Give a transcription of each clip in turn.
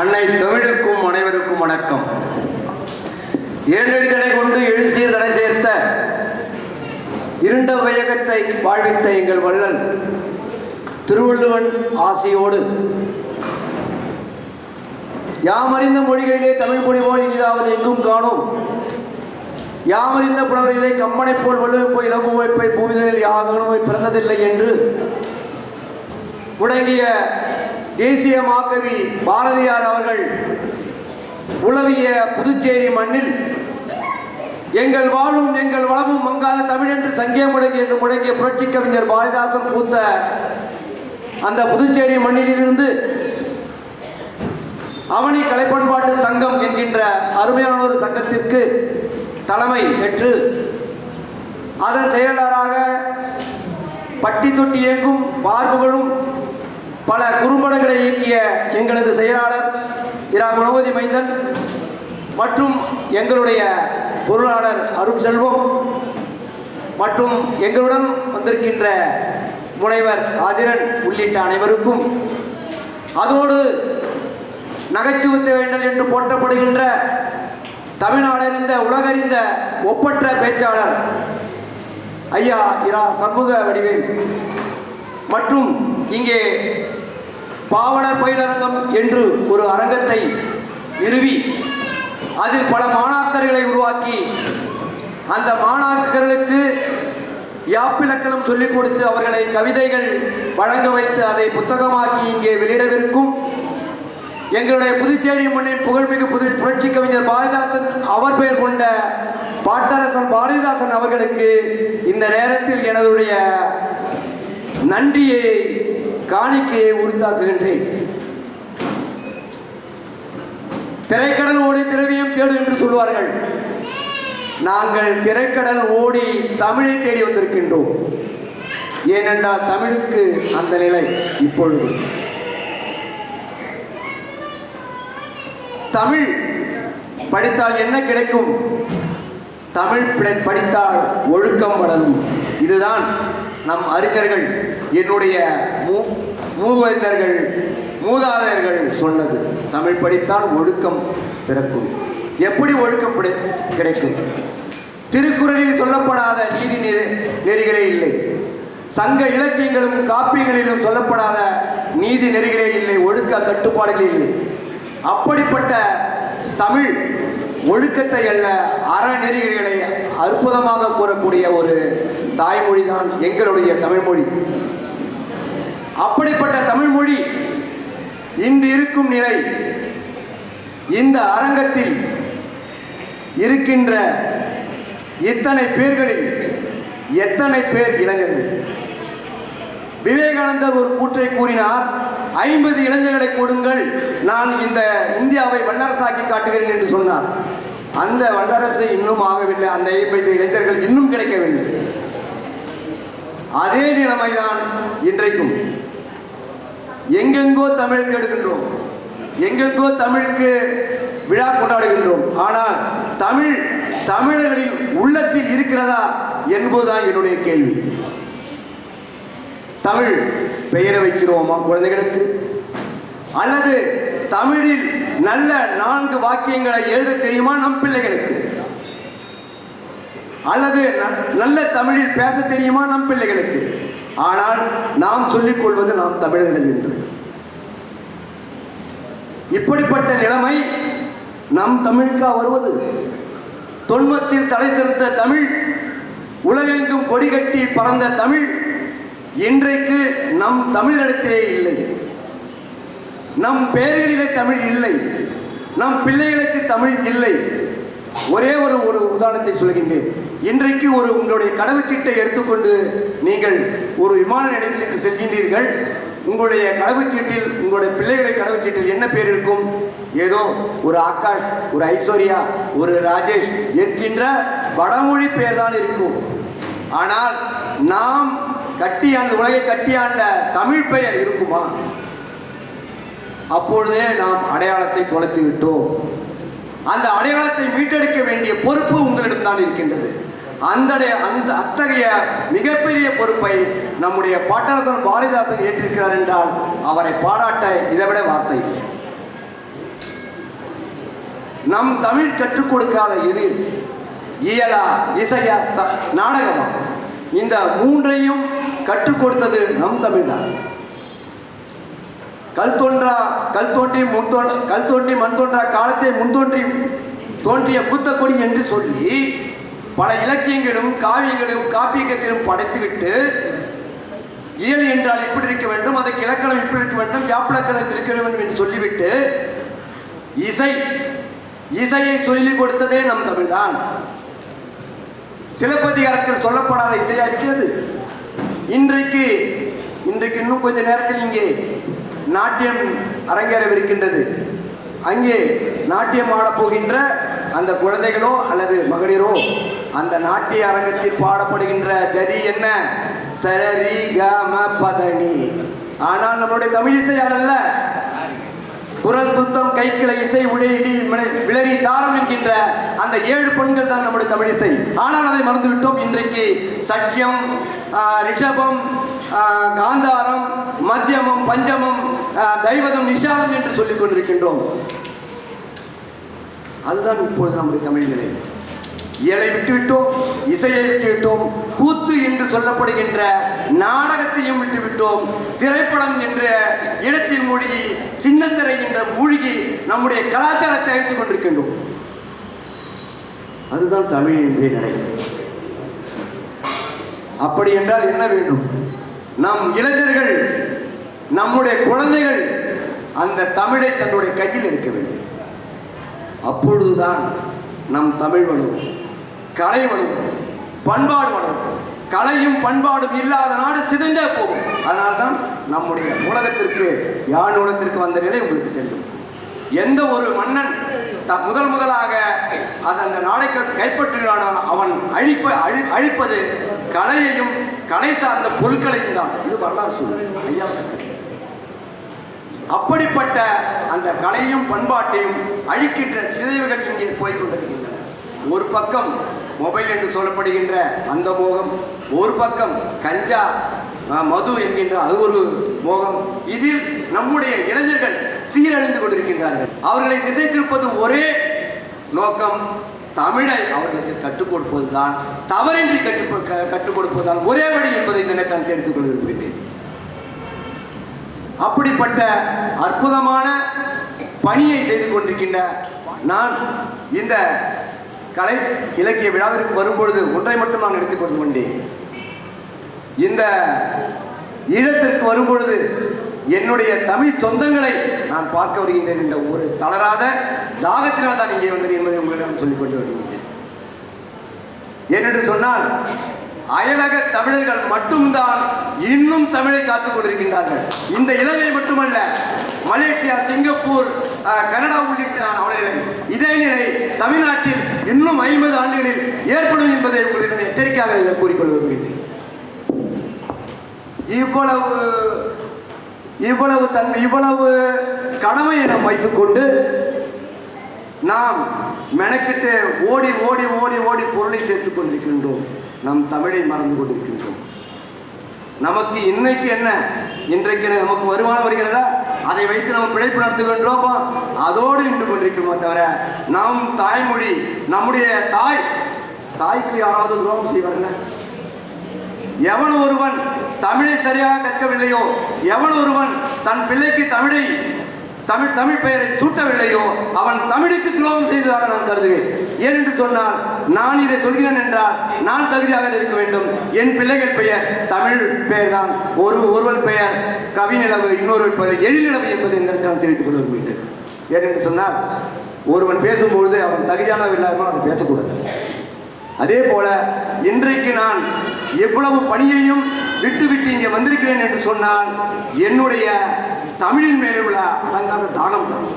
அன்னை தமிழுக்கும் அனைவருக்கும் வணக்கம். இரண்டடிதனை கொண்டு எழுசீர் தடை சேர்த்த இருண்ட வையகத்தை வாழ்வித்த எங்கள் வள்ளல் திருவள்ளுவன் ஆசையோடு யாமறிந்த மொழிகளிலே தமிழ் மொழி போல் இனிதாவது எங்கும் காணோம். யாமறிந்த புலவரிலே கம்பனைப் போல் வள்ளுவை போய் இளங்குவைப்பை பூமிதனில் யாகனவை பிறந்ததில்லை என்று முடங்கிய தேசிய மாக்கவி பாரதியார் அவர்கள் உளவிய புதுச்சேரி மண்ணில் எங்கள் வாழும் எங்கள் வளமும் மங்காத தமிழ் என்று சங்கே முடங்கி என்று முடங்கிய புரட்சி கவிஞர் பாரதிதாசன் பூத்த அந்த புதுச்சேரி மண்ணிலிருந்து அவனி கலைப்பண்பாட்டு சங்கம் என்கின்ற அருமையான ஒரு சங்கத்திற்கு தலைமை பெற்று அதன் செயலாளராக பட்டி தொட்டி இயக்கும் பார்ப்புகளும் பல குறும்படங்களை இயக்கிய எங்களது செயலாளர் இரா குணபதி மைந்தன் மற்றும் எங்களுடைய பொருளாளர் அருட்செல்வம் மற்றும் எங்களுடன் வந்திருக்கின்ற முனைவர் ஆதிரன் உள்ளிட்ட அனைவருக்கும் அதோடு நகைச்சுவை தேவைகள் என்று போற்றப்படுகின்ற தமிழ்நாடறிந்த உலகறிந்த ஒப்பற்ற பேச்சாளர் ஐயா இரா சண்முக வடிவேல். மற்றும் இங்கே பாவலர் பயிலரங்கம் என்று ஒரு அரங்கத்தை நிறுவி அதில் பல மாணாக்கர்களை உருவாக்கி அந்த மாணாக்கர்களுக்கு யாப்பிலக்கணம் சொல்லிக் கொடுத்து அவர்களை கவிதைகள் வழங்க வைத்து அதை புத்தகமாக்கி இங்கே வெளியிடவிருக்கும். எங்களுடைய புதுச்சேரி மண்ணின் புகழ்மிகு புது புரட்சி கவிஞர் பாரதிதாசன் அவர் பெயர் கொண்ட பாட்டரசன் பாரதிதாசன் அவர்களுக்கு இந்த நேரத்தில் எனதுடைய நன்றியை காணிக்கையை உரித்தாக்குகின்றேன் திரைக்கடல் ஓடி திரவியம் தேடு என்று சொல்வார்கள். நாங்கள் திரைக்கடல் ஓடி தமிழை தேடி வந்திருக்கின்றோம். ஏனென்றால் தமிழுக்கு அந்த நிலை இப்பொழுது. தமிழ் படித்தால் என்ன கிடைக்கும்? தமிழ் படித்தால் ஒழுக்கம் வளரும். இதுதான் நம் அறிஞர்கள் என்னுடைய மூவேந்தர்கள் மூதாதையர்கள் சொன்னது. தமிழ் படித்தால் ஒழுக்கம் பிறக்கும். எப்படி ஒழுக்கம் கிடைக்கும்? திருக்குறளில் சொல்லப்படாத நீதி நெறி- நெறிகளே இல்லை. சங்க இலக்கியங்களும் காப்பியங்களிலும் சொல்லப்படாத நீதி நெறிகளே இல்லை. ஒழுக்க கட்டுப்பாடுகளே இல்லை. அப்படிப்பட்ட தமிழ் ஒழுக்கத்தை அல்ல அறநெறிகளை அற்புதமாக கூறக்கூடிய ஒரு தாய்மொழி தான் எங்களுடைய தமிழ்மொழி. அப்படிப்பட்ட தமிழ்மொழி இன்று இருக்கும் நிலை. இந்த அரங்கத்தில் இருக்கின்ற இத்தனை பேர்களில் எத்தனை பேர் இளைஞர்கள்? விவேகானந்தர் ஒரு கூற்றை கூறினார் ஐம்பது இளைஞர்களை கொடுங்கள் நான் இந்த இந்தியாவை வல்லரசாக்கி காட்டுகிறேன் என்று சொன்னார். அந்த வல்லரசு இன்னும் ஆகவில்லை அந்த ஐம்பது இளைஞர்கள் இன்னும் கிடைக்கவில்லை. அதே நிலைமைதான் இன்றைக்கும். எங்கெங்கோ தமிழை தேடுகின்றோம் எங்கெங்கோ தமிழுக்கு விழா கொண்டாடுகின்றோம். ஆனால் தமிழ் தமிழர்களின் உள்ளத்தில் இருக்கிறதா என்பதுதான் என்னுடைய கேள்வி. தமிழ் பெயரை வைக்கிறோமா குழந்தைகளுக்கு? அல்லது தமிழில் நல்ல நான்கு வாக்கியங்களை எழுத தெரியுமா நம் பிள்ளைகளுக்கு? அல்லது நல்ல தமிழில் பேச தெரியுமா நம் பிள்ளைகளுக்கு? ஆனால் நாம் சொல்லிக் கொள்வது நாம் தமிழர்கள் என்று. இப்படிப்பட்ட நிலைமை நம் தமிழுக்கா வருவது? தொன்மத்தில் தலை சிறந்த தமிழ் உலகெங்கும் கொடி கட்டி பறந்த தமிழ் இன்றைக்கு நம் தமிழிடத்தே இல்லை. நம் பெயர்களிலே தமிழ் இல்லை நம் பிள்ளைகளுக்கு தமிழ் இல்லை. ஒரே ஒரு ஒரு உதாரணத்தை சொல்கின்றேன். இன்றைக்கு ஒரு உங்களுடைய கடவுச்சீட்டை எடுத்துக்கொண்டு நீங்கள் ஒரு விமான நிலையத்திற்கு செல்கின்றீர்கள். உங்களுடைய கடவுச்சீட்டில் உங்களுடைய பிள்ளைகளுடைய கடவுச்சீட்டில் என்ன பேர் இருக்கும்? ஏதோ ஒரு ஆகாஷ் ஒரு ஐஸ்வர்யா ஒரு ராஜேஷ் என்கின்ற வடமொழி பெயர் தான் இருக்கும். ஆனால் நாம் கட்டியாண்ட உலகை கட்டியாண்ட தமிழ் பெயர் இருக்குமா? அப்பொழுதே நாம் அடையாளத்தை தொலைத்து விட்டோம் அந்த அடையாளத்தை மீட்டெடுக்க வேண்டிய பொறுப்பு உங்களிடம் தான் இருக்கின்றது. அந்த அந்த அத்தகைய மிகப்பெரிய பொறுப்பை நம்முடைய பாட்டரசன் பாரதிதாசன் ஏற்றிருக்கிறார் என்றால் அவரை பாராட்ட இதை விட வார்த்தை இல்லை. நம் தமிழ் கற்றுக் கொடுக்காத இது இயலா இசையா த- நாடகமா? இந்த மூன்றையும் கற்றுக் கொடுத்தது நம் தமிழ் தான் கல் தோன்றா கல் தோன்றி முன் தோன்ற கல் தோன்றி மண் தோன்றா காலத்தை முன் தோன்றி தோன்றிய புத்த கொடி என்று சொல்லி பல இலக்கியங்களும் காவியங்களும் காப்பியத்திலும் படைத்துவிட்டு இயல் என்றால் இப்படி இருக்க வேண்டும் அதற்கு இலக்கணம் இப்படி இருக்க வேண்டும் யாப்பிலக்கணம் இருக்க வேண்டும் என்று சொல்லிவிட்டு இசை இசையை சொல்லிக் கொடுத்ததே நம் தமிழ்தான். சிலப்பதிகாரத்தில் சொல்லப்படாத இசையா இருக்கிறது. இன்றைக்கு இன்றைக்கு இன்னும் கொஞ்ச நேரத்தில் இங்கே நாட்டியம் அரங்கேறவிருக்கின்றது. அங்கே நாட்டியம் ஆடப்போகின்ற அந்த குழந்தைகளோ அல்லது மகளிரோ அந்த நாட்டிய அரங்கத்தில் பாடப்படுகின்ற கதி என்ன? சரரி கம பதனி. ஆனால் நம்முடைய தமிழ் இசை அதல்ல குரல் துத்தம் கைக்கிளை இசை உடையிடி விளரி தாரம் என்கின்ற அந்த ஏழு பெண்கள் தான் நம்முடைய தமிழிசை ஆனால் அதை மறந்துவிட்டோம். இன்றைக்கு சக்கியம் ரிஷபம் காந்தாரம் மத்தியமம் பஞ்சமம் தெய்வதம் தைவதம் நிஷாதம் என்று சொல்லிக் கொண்டிருக்கின்றோம் அதுதான் இப்பொழுது நம்முடைய தமிழ் நிலை. இயலை விட்டுவிட்டோம் இசையை விட்டுவிட்டோம் கூத்து என்று சொல்லப்படுகின்ற நாடகத்தையும் விட்டுவிட்டோம் திரைப்படம் என்ற இடத்தில் மூழ்கி சின்னத்திரை என்ற மூழ்கி நம்முடைய கலாச்சாரத்தை அழித்துக் கொண்டிருக்கின்றோம். அதுதான் தமிழ் என்றே நிலை. அப்படி என்றால் என்ன வேண்டும்? நம் இளைஞர்கள் நம்முடைய குழந்தைகள் அந்த தமிழை தன்னுடைய கையில் எடுக்க வேண்டும். அப்பொழுதுதான் நம் தமிழ் வளரும் கலை வளரும் பண்பாடு வளரும் கலையும் பண்பாடும் இல்லாத நாடு சிதைந்தே போகும். அதனால்தான் நம்முடைய உலகத்திற்கு யாழ் உலகத்திற்கு வந்த நிலை உங்களுக்கு தெரியும். எந்த ஒரு மன்னன் த முதல் முதலாக அது அந்த நாளை க- கைப்பற்றுகிறானோ அவன் அழிப்ப அழி அழிப்பது கலையையும் கலை சார்ந்த பொருட்களையும் தான். இது வரலாறு சூழல் ஐயா அப்படிப்பட்ட அந்த கலையும் பண்பாட்டையும் அழிக்கின்ற சிதைவுகள் இங்கே போய் கொண்டிருக்கின்றன. ஒரு பக்கம் மொபைல் என்று சொல்லப்படுகின்ற அந்த மோகம் ஒரு பக்கம் கஞ்சா மது என்கின்ற அது ஒரு மோகம். இதில் நம்முடைய இளைஞர்கள் சீரழிந்து கொண்டிருக்கின்றார்கள். அவர்களை திசை திருப்பது ஒரே நோக்கம் தமிழை அவர்களுக்கு கற்றுக் கொடுப்பதுதான். தவறின்றி கற்றுக் கற்றுக் கொடுப்பதுதான். ஒரே வழி என்பதை இந்த நேரத்தில் தெரிந்து கொள்ள விரும்புகிறேன் அப்படிப்பட்ட அற்புதமான பணியை செய்து கொண்டிருக்கின்ற நான் இந்த கலை இலக்கிய விழாவிற்கு வரும்பொழுது ஒன்றை மட்டும் நான் எடுத்துக்கொண்டு கொண்டேன். இந்த ஈழத்திற்கு வரும்பொழுது என்னுடைய தமிழ் சொந்தங்களை நான் பார்க்க வருகின்றேன் என்ற ஒரு தளராத தாகத்தினால் தான் இங்கே வந்தேன் என்பதை உங்களிடம் சொல்லிக்கொண்டு வருகின்றேன். ஏனென்று சொன்னால் அயலக தமிழர்கள் மட்டும்தான் இன்னும் தமிழை காத்துக் கொண்டிருக்கின்றார்கள். இந்த இலங்கை மட்டுமல்ல மலேசியா சிங்கப்பூர் அஹ், கனடா உள்ளிட்ட அவர்களை இதே நிலை தமிழ்நாட்டில் இன்னும் ஐம்பது ஆண்டுகளில் ஏற்படும் என்பதை உங்களிடம் எச்சரிக்கையாக இதை கூறிக்கொள்ள விரும்புகிறேன். இவ்வளவு இவ்வளவு தன் இவ்வளவு கடமையை நாம் வைத்துக்கொண்டு நாம் மெனக்கிட்டு ஓடி ஓடி ஓடி ஓடி பொருளை சேர்த்துக் கொண்டிருக்கின்றோம். நம் தமிழை மறந்து கொண்டிருக்கின்றோம். நமக்கு இன்னைக்கு என்ன? இன்றைக்கு நமக்கு வருமானம் வருகிறதா? அதை வைத்து நம்ம பிழைப்பு நடத்துகின்றோமா? அதோடு நின்று கொண்டிருக்கிறோமா தவிர நம் தாய்மொழி நம்முடைய தாய் தாய்க்கு யாராவது துரோகம் செய்வார்கள்? எவன் ஒருவன் தமிழை சரியாக கற்கவில்லையோ? எவன் ஒருவன் தன் பிள்ளைக்கு தமிழை தமிழ் தமிழ் பெயரை சூட்டவில்லையோ அவன் தமிழுக்கு துரோகம் செய்ததாக நான் கருதுவேன். ஏனென்று சொன்னால் நான் இதை சொல்கிறேன் என்றால் நான் தகுதியாக இருக்க வேண்டும். என் பிள்ளைகள் பெயர் தமிழ் பெயர் தான் ஒரு ஒருவன் பெயர் கவிநிலவு இன்னொரு பெயர் எழிலவு என்பதை இந்த இடத்தில் நான் தெரிவித்துக் கொள்ள விரும்புகிறேன் ஏனென்று சொன்னால் ஒருவன் பேசும்பொழுது அவன் தகுதியானவன் இல்லாமல் அவன் பேசக்கூடாது. அதே போல இன்றைக்கு நான் எவ்வளவு பணியையும் விட்டு விட்டு இங்கே வந்திருக்கிறேன் என்று சொன்னால் என்னுடைய தமிழின் மேலே உள்ள அடங்காத தானம். தான்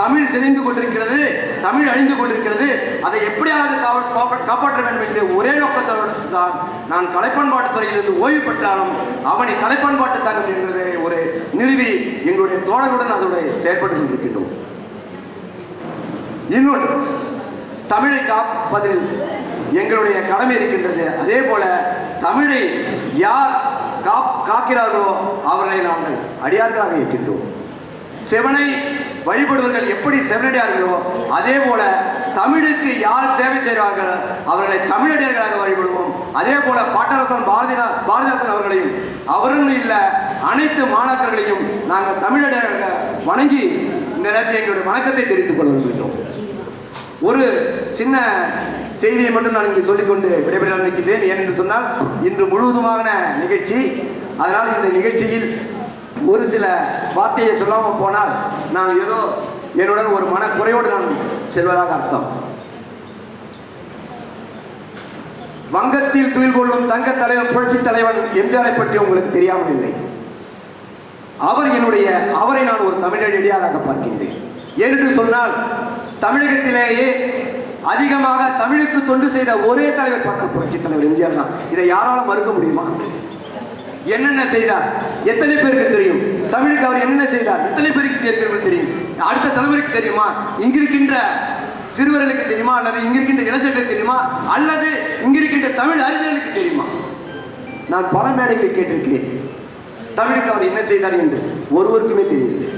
தமிழ் சிதைந்து கொண்டிருக்கிறது தமிழ் அழிந்து கொண்டிருக்கிறது. அதை எப்படியாவது காப்பாற்ற வேண்டும் என்ற ஒரே நோக்கத்தோடு தான் நான் கலைப்பண்பாட்டு துறையிலிருந்து ஓய்வு பெற்றாலும் அவனை கலைப்பண்பாட்டு தங்கம் என்பதை ஒரு நிறுவி எங்களுடைய தோழருடன் அதோடு செயல்பட்டு கொண்டிருக்கின்றோம். இன்னொன்று தமிழை காப்பதில் எங்களுடைய கடமை இருக்கின்றது. அதே போல தமிழை யார் காக்கிறார்களோ அவர்களை நாங்கள் அடியார்களாக இருக்கின்றோம். சிவனை வழிபடுவர்கள் எப்படி செவனடியார்களோ அதே போல தமிழுக்கு யார் சேவை செய்கிறார்களோ அவர்களை தமிழடியார்களாக வழிபடுவோம். அதே போல பாட்டரசன் பாரதிதா பாரதிதாசன் அவர்களையும் அவரும் இல்லை அனைத்து மாணாக்கர்களையும் நாங்கள் தமிழடியார்களாக வணங்கி இந்த நேரத்தில் எங்களுடைய வணக்கத்தை தெரிவித்துக் கொள்ள விரும்புகிறோம் ஒரு சின்ன செய்தியை மட்டும் நான் இங்கே சொல்லிக்கொண்டு விடைபெற நினைக்கின்றேன். ஏனென்று சொன்னால் இன்று முழுவதுமான நிகழ்ச்சி அதனால் இந்த நிகழ்ச்சியில் ஒரு சில வார்த்தையை சொல்லாமல் போனால் நான் ஏதோ என்னுடன் ஒரு மனக்குறையோடு நான் செல்வதாக அர்த்தம். வங்கத்தில் துயில் கொள்ளும் தங்க தலைவன் புரட்சி தலைவன் எம்ஜிஆரை பற்றி உங்களுக்கு தெரியாமல் இல்லை. அவர் என்னுடைய அவரை நான் ஒரு தமிழடியாராக பார்க்கின்றேன். என்று சொன்னால் தமிழகத்திலேயே அதிகமாக தமிழுக்கு தொண்டு செய்த ஒரே தலைவர் மக்கள் புரட்சி தலைவர் எம்ஜிஆர் தான். இதை யாராலும் மறுக்க முடியுமா? என்னென்ன செய்தார்? எத்தனை பேருக்கு தெரியும்? தமிழுக்கு அவர் என்னென்ன செய்தார்? எத்தனை பேருக்கு இருக்கிறவர்கள் தெரியும்? அடுத்த தலைவருக்கு தெரியுமா? இங்கிருக்கின்ற சிறுவர்களுக்கு தெரியுமா? அல்லது இங்கிருக்கின்ற இளைஞர்களுக்கு தெரியுமா? அல்லது இங்கிருக்கின்ற தமிழ் அறிஞர்களுக்கு தெரியுமா? நான் பல மேடைகளை கேட்டிருக்கிறேன். தமிழுக்கு அவர் என்ன செய்தார் என்று ஒருவருக்குமே தெரியவில்லை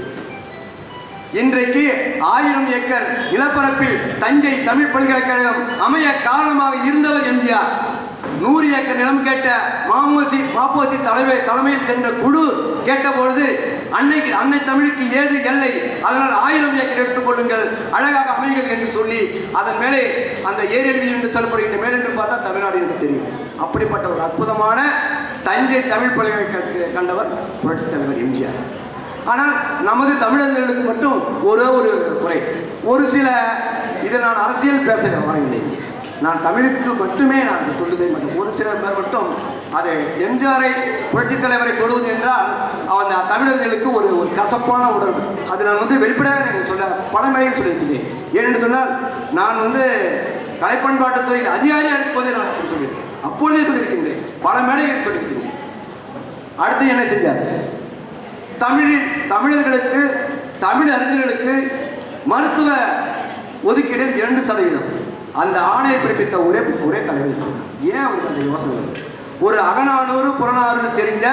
இன்றைக்கு ஆயிரம் ஏக்கர் நிலப்பரப்பில் தஞ்சை தமிழ் பல்கலைக்கழகம் அமைய காரணமாக இருந்தவர் எம்ஜிஆர். நூறு ஏக்கர் நிலம் கேட்ட மாமோசி மாப்போசி தலைமை தலைமையில் சென்ற குழு கேட்டபொழுது அன்னைக்கு அன்னை தமிழுக்கு ஏது எல்லை அதனால் ஆயிரம் ஏக்கர் எடுத்துக்கொள்ளுங்கள் அழகாக அமைகள் என்று சொல்லி அதன் மேலே அந்த ஏரியல்வி என்று சொல்லப்படுகின்ற மேல் என்று பார்த்தா தமிழ்நாடு என்று தெரியும். அப்படிப்பட்ட ஒரு அற்புதமான தஞ்சை தமிழ் பல்கலைக்கழகத்தை கண்டவர் புரட்சித் தலைவர் எம்ஜிஆர். ஆனால் நமது தமிழர்களுக்கு மட்டும் ஒரே ஒரு குறை. ஒரு சில இதை நான் அரசியல் பேச வரவில்லை நான் தமிழுக்கு மட்டுமே நான் தொழுதை மட்டும் ஒரு சில பேர் மட்டும் அது எம்ஜிஆரை புரட்சித் தலைவரை தொடுவது என்றால் அந்த தமிழர்களுக்கு ஒரு ஒரு கசப்பான உணர்வு. அது நான் வந்து வெளிப்படையாக நீங்கள் சொல்ல பழமையில் சொல்லியிருக்கிறேன் ஏனென்று சொன்னால் நான் வந்து கலைப்பண்பாட்டுத்துறையில் அதிகாரியாக இருப்பதை நான் சொல்லியிருக்கேன். அப்பொழுதே சொல்லியிருக்கின்றேன். பல மேடைகளில் சொல்லியிருக்கிறேன் அடுத்து என்ன செஞ்சார் தமிழில் தமிழர்களுக்கு தமிழ் அறிஞர்களுக்கு மருத்துவ ஒதுக்கீடு இரண்டு சதவீதம். அந்த ஆணையை பிறப்பித்த ஒரே ஒரே தலைவர் ஏன் அவருக்கு அந்த யோசனை ஒரு அகநானூறு புறநானூறு தெரிந்த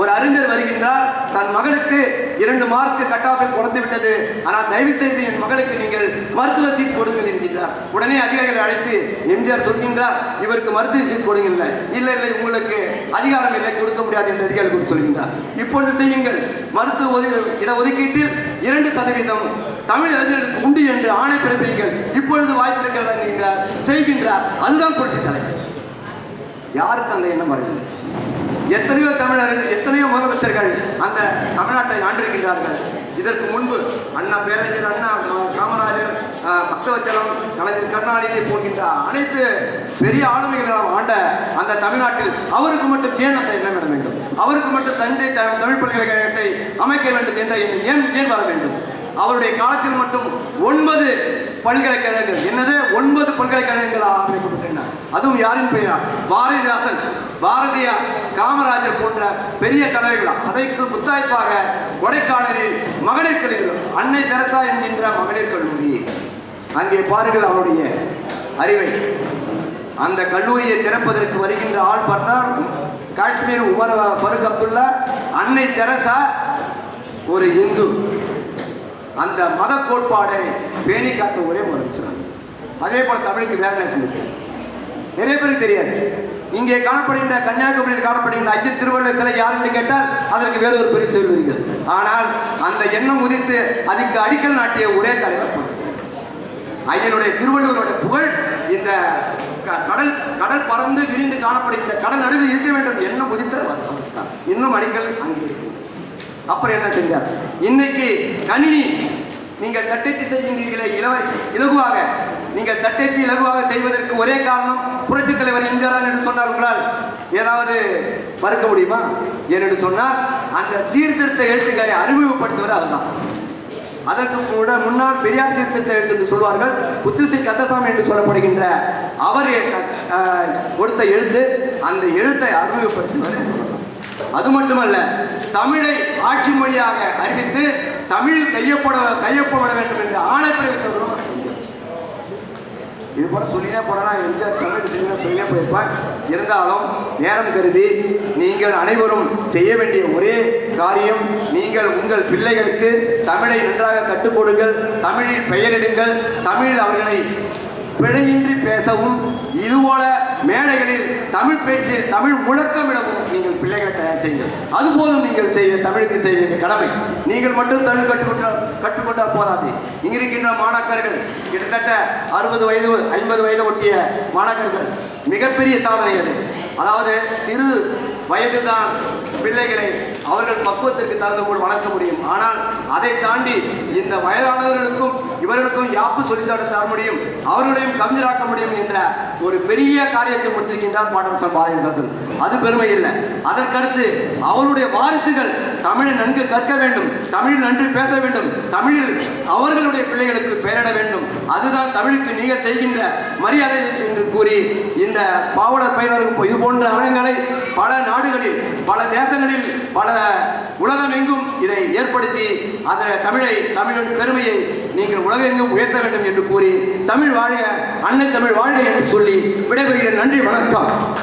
ஒரு அறிஞர் வருகின்றார். தன் மகளுக்கு இரண்டு மார்க் கட்டாப்பில் குறைந்து விட்டது. ஆனால் தயவு செய்து என் மகளுக்கு நீங்கள் மருத்துவ சீட் கொடுங்கள் என்கின்றார். உடனே அதிகாரிகள் அழைத்து எம்ஜிஆர் சொல்கின்றார் இவருக்கு மருத்துவ சீட் கொடுங்க இல்லை இல்லை இல்லை உங்களுக்கு அதிகாரம் இல்லை கொடுக்க முடியாது என்று அதிகாரிகள் சொல்கின்றார். இப்பொழுது செய்யுங்கள். மருத்துவ ஒதுக்கி இட ஒதுக்கீட்டில் இரண்டு சதவீதம் தமிழ் அறிஞர்களுக்கு உண்டு என்று ஆணை பிறப்பியுங்கள். இப்பொழுது வாய்ப்பு இருக்கிறதா செய்கின்றார். அதுதான் புரட்சி தலைவர். யாருக்கு அந்த எண்ணம் வரவில்லை எத்தனையோ தமிழர்கள் எத்தனையோ முதலமைச்சர்கள் அந்த தமிழ்நாட்டை ஆண்டிருக்கின்றார்கள் இதற்கு முன்பு அண்ணா பேரறிஞர் அண்ணா காமராஜர் பக்தவச்சலம் கலைஞர் கருணாநிதியை போகின்ற அனைத்து பெரிய ஆளுமைகளாக ஆண்ட அந்த தமிழ்நாட்டில் அவருக்கு மட்டும் ஏன் அந்த எண்ணம் வர வேண்டும்? அவருக்கு மட்டும் தந்தை தமிழ் பல்கலைக்கழகத்தை அமைக்க வேண்டும் என்ற எண்ணம் ஏன் ஏன் வர வேண்டும்? அவருடைய காலத்தில் மட்டும் ஒன்பது பல்கலைக்கழகங்கள் என்னது? ஒன்பது பல்கலைக்கழகங்கள் அமைக்கப்பட்டன அதுவும் யாரின் பெயரா? பாரதிதாசன். பாரதியார் காமராஜர் போன்ற பெரிய தலைவர்கள் அதற்கு முத்தாய்ப்பாக கொடைக்கானலில் மகளிர் கல்லூரி அன்னை தெரசா என்கின்ற மகளிர் கல்லூரி. அங்கே பாருங்கள் அவருடைய அறிவை. அந்த கல்லூரியை திறப்பதற்கு வருகின்ற ஆள் பார்த்தால் காஷ்மீர் உமர் ஃபருக் அப்துல்லா அன்னை தெரசா ஒரு இந்து. அந்த மத கோட்பாடை பேணி காத்த ஒரே முதலமைச்சர். அதே போல் தமிழுக்கு வேலை செஞ்சிருக்காரு நிறைய பேருக்கு தெரியாது. இங்கே காணப்படுகின்ற கன்னியாகுமரியில் காணப்படுகின்ற அஜித் திருவள்ளுவர் சிலை யாருன்னு கேட்டால் அதற்கு வேறு ஒரு பெரிய சொல்வீர்கள். ஆனால் அந்த எண்ணம் உதித்து அதுக்கு அடிக்கல் நாட்டிய ஒரே தலைவர் ஐயனுடைய திருவள்ளுவருடைய புகழ் இந்த க- கடல் கடல் பறந்து விரிந்து காணப்படுகின்ற கடல் நடுவில் இருக்க வேண்டும் எண்ணம் உதித்தவர் இன்னும் அடிக்கல் அங்கே இருக்கு. அப்புறம் என்ன செஞ்சார்? இன்னைக்கு கணினி நீங்கள் தட்டச்சு செய்கின்றீர்களே இலவ இலகுவாக நீங்கள் தட்டேற்றி இலகுவாக செய்வதற்கு ஒரே காரணம் புரட்சி தலைவர் எம்ஜிஆர் என்று சொன்னால் உங்களால். ஏதாவது மறுக்க முடியுமா? என்று சொன்னால் அந்த சீர்திருத்த எழுத்துக்களை அறிமுகப்படுத்துவது அதுதான் அதற்கு கூட முன்னால் பெரியார் சீர்திருத்த எழுத்து என்று சொல்வார்கள் புத்துசி கந்தசாமி என்று சொல்லப்படுகின்ற அவர் கொடுத்த எழுத்து அந்த எழுத்தை அறிமுகப்படுத்துவது அது மட்டுமல்ல தமிழை ஆட்சி மொழியாக அறிவித்து தமிழ் கையப்பட கையொப்பட வேண்டும் என்று ஆணை பிறப்பித்தவர்களும் இது போல சொல்லினே போனா எம்ஜிஆர் தமிழ் செய்ய சொல்லியே போயிருப்பான் இருந்தாலும் நேரம் கருதி நீங்கள் அனைவரும் செய்ய வேண்டிய ஒரே காரியம் நீங்கள் உங்கள் பிள்ளைகளுக்கு தமிழை நன்றாக கற்றுக் கொடுங்கள் தமிழில் பெயரிடுங்கள் தமிழில் அவர்களை பிழையின்றி பேசவும் இதுபோல மேடைகளில் தமிழ் பேச்சு தமிழ் முழக்கமிடவும் நீங்கள் பிள்ளைகளை தயார் செய்யுங்கள் அதுபோதும் நீங்கள் செய்ய தமிழுக்கு செய்ய வேண்டிய கடமை. நீங்கள் மட்டும் தமிழ் கற்றுக்கொண்டால் கற்றுக்கொண்டால் போதாது. இங்கிருக்கின்ற மாணாக்கர்கள் கிட்டத்தட்ட அறுபது வயது ஐம்பது வயது ஒட்டிய மாணாக்கர்கள் மிகப்பெரிய சாதனை அது. அதாவது சிறு வயதில்தான் பிள்ளைகளை அவர்கள் பக்குவத்திற்கு தகுந்த போல் வளர்க்க முடியும். ஆனால் அதை தாண்டி இந்த வயதானவர்களுக்கும் இவர்களுக்கும் யாப்பு சொல்லித்தாடு தர முடியும். அவர்களையும் கவிஞராக்க முடியும் என்ற ஒரு பெரிய காரியத்தை முடித்திருக்கின்றார் பாடரசன் பாரதிதாசன் அது பெருமை இல்லை. அதற்கடுத்து அவருடைய வாரிசுகள் தமிழை நன்கு கற்க வேண்டும் தமிழில் நன்று பேச வேண்டும் தமிழில் அவர்களுடைய பிள்ளைகளுக்கு பெயரிட வேண்டும். அதுதான் தமிழுக்கு நீங்கள் செய்கின்ற மரியாதை என்று கூறி இந்த பாவலர் பயிலரும் இது போன்ற அரங்கங்களை பல நாடுகளில் பல தேசங்களில் பல உலகம் எங்கும் இதை ஏற்படுத்தி அந்த தமிழை தமிழின் பெருமையை நீங்கள் உலகெங்கும் உயர்த்த வேண்டும் என்று கூறி தமிழ் வாழ்க அன்னை தமிழ் வாழ்க என்று சொல்லி விடைபெறுகிறேன். நன்றி வணக்கம்.